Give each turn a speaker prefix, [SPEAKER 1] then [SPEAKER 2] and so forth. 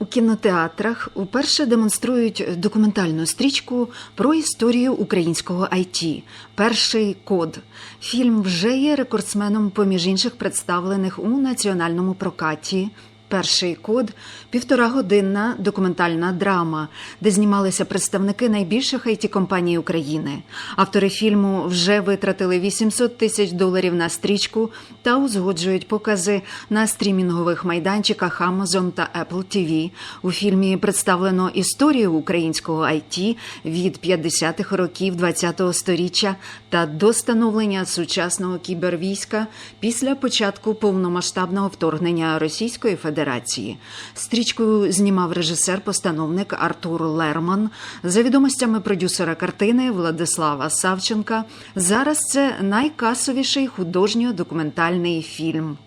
[SPEAKER 1] У кінотеатрах уперше демонструють документальну стрічку про історію українського IT Перший код. Фільм вже є рекордсменом поміж інших представлених у національному прокаті. Перший код півторагодинна документальна драма, де знімалися представники найбільших it компаній України. Автори фільму вже витратили 800 тисяч доларів на стрічку та узгоджують покази на стрімінгових майданчиках Amazon та Apple TV. У фільмі представлено історію українського IT від 50-х років ХХ століття та до становлення сучасного кібервійська після початку повномасштабного вторгнення Російської Федерації. Стрічку знімав режисер-постановник Артур Лерман. За відомостями продюсера картини Владислава Савченка, зараз це найкасовіший художньо-документальний фільм.